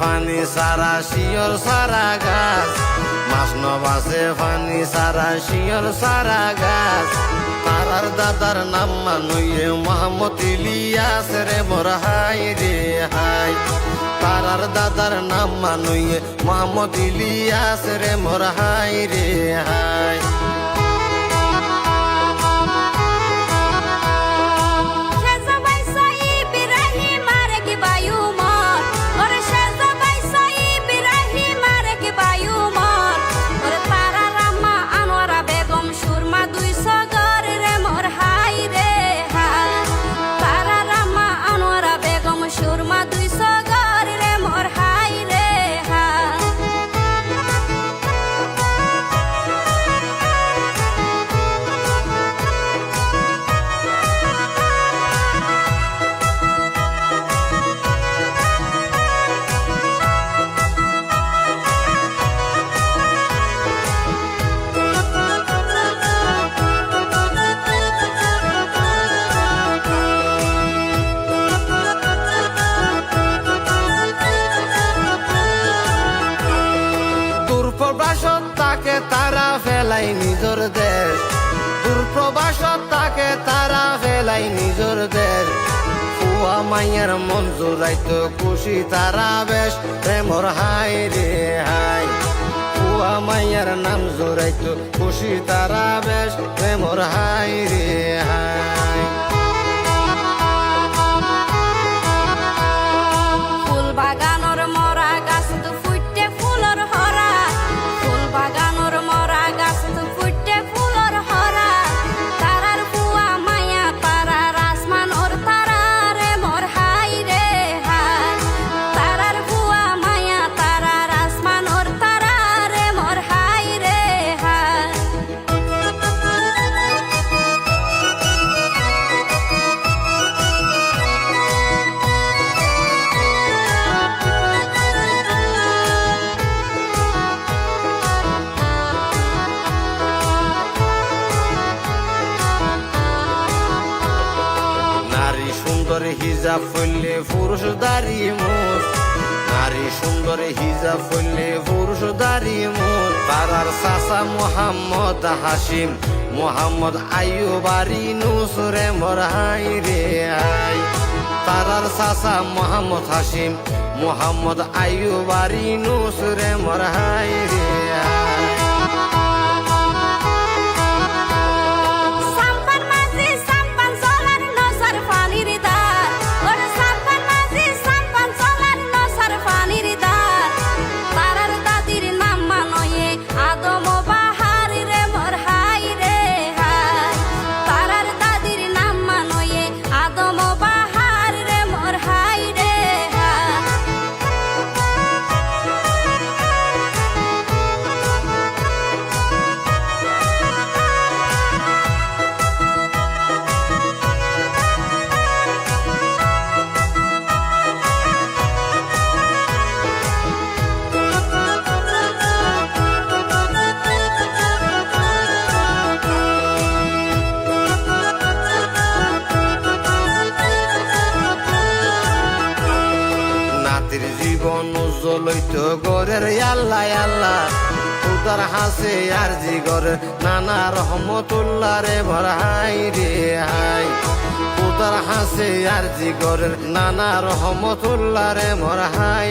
Funny সারা শিয়র, সারা গাছ। মাছ নবাসে funny সারা শিয়র, সারা গাছ। তারার দাদার নাম মানুয়ে মোহাম্মদ ইলিয়াস রে, মোর হাই রে হাই। তারার দাদার নাম মানুয়ে মোহাম্মদ ইলিয়াস রে, মোর হাই রে হাই। দেশ দূরপ্রবাসত তাকে তারা ফেলাই নিজর দেশ ফুয়া মাইয়ার মন জোরাইতো খুশি তারা বেশ। প্রেমর হাই রে হাই ফুয়া মাইয়ার নাম জোরাইতো খুশি তারা বেশ। প্রেমর হাই রে সুন্দর হিজাব ফললে পুরুষ দাড়ি মোর। নারী সুন্দর হিজাব ফললে পুরুষ দাড়ি মোর। তারার চাচা মোহাম্মদ হাসিম, মোহাম্মদ আইয়ুবারি নুসরে মোর হাই রে আই। তারার চাচা মোহাম্মদ হাসিম, মোহাম্মদ আইয়ুবারি নুসরে মোর হাই রে নাতির জীবন উজ্জ্বল হইতো গরের আল্লাহ আল্লাহ। উদার হাসে আর জি গরের নানা রহমতুল্লাহ রে ভরাই রে হাই উদার হাসে আর জি গরের নানা রহমতুল্লাহ রে ভরাই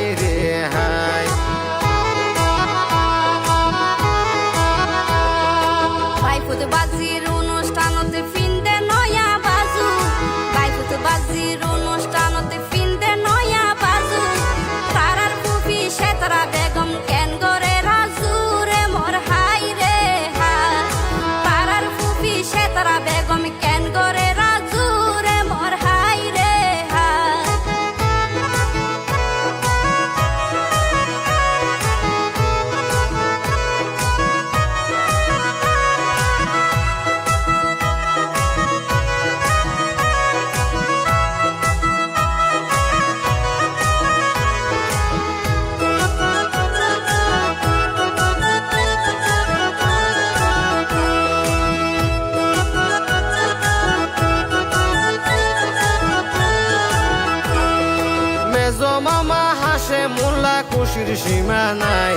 খুশির সীমা নাই।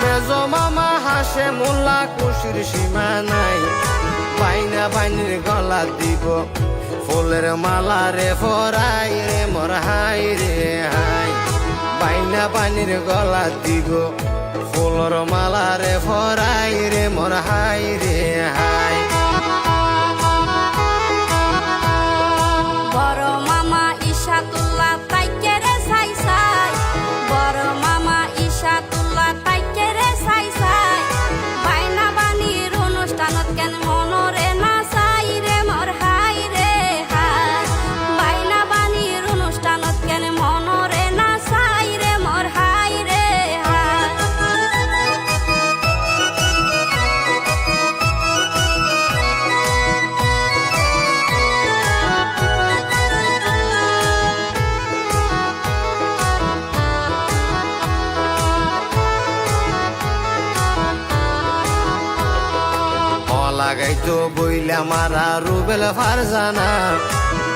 মেজ মামা হাসে, মোল্লা খুশির সীমা নাই। বাইনা বাইনির গলা দিব, ফুলের মালা রে, ফরাই রে, মোর হাই রে, হাই। বাইনা পানির গলা দিব, ফুলর মালা রে, ফরাই রে, মোর হাই রে, হাই। লাগাইতো বইলা মারা রুবেল ফারজানা।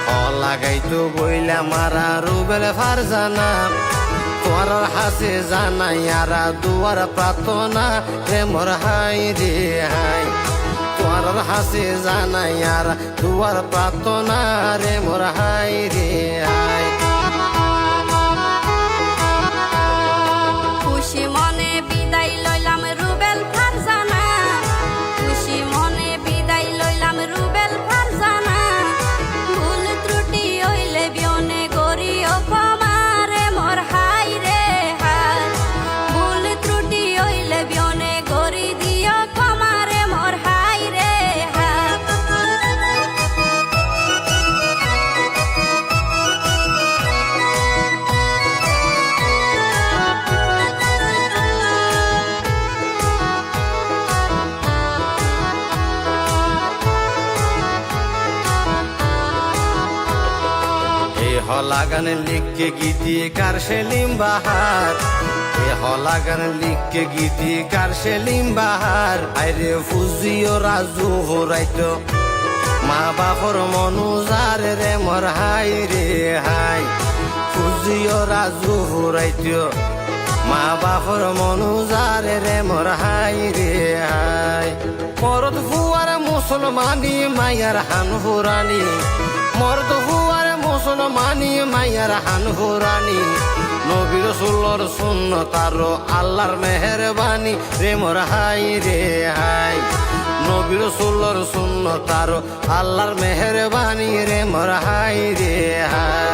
হ লাগাইতো বইলা মারা রুবেল ফারজানা। তোর হাসে জানাই আরা দুয়ার প্রার্থনা, রে মোর হাই রে হাই। তোর হাসে জানাই আরা দুয়ার প্রার্থনা, রে মোর হাই রে হাই। হলাগান লিখকে গীতি কার সেলিম বাহার এ হলাগান লিখকে গীতি কার সেলিম বাহার আইরে ফুজিও রাজু হরাইতো। মা বাপর মনুজার রে মোর হাই রে হাই। ফুজিও রাজু হরাইতো। মা বাপর মনুজার রে মোর হাই রে হাই। মরদ ফুয়ার মুসলমানি মায়ার হান হুরানি। মরদ ফুয়ার মায়ার হান হুরানি নবীর সুলর শূন্য তারো আল্লাহর মেহরবানি। রে মোর হাই রে হাই। নবীর সুলর শূন্য তারো আল্লাহর মেহরবানি। রে মোর হাই রে হাই।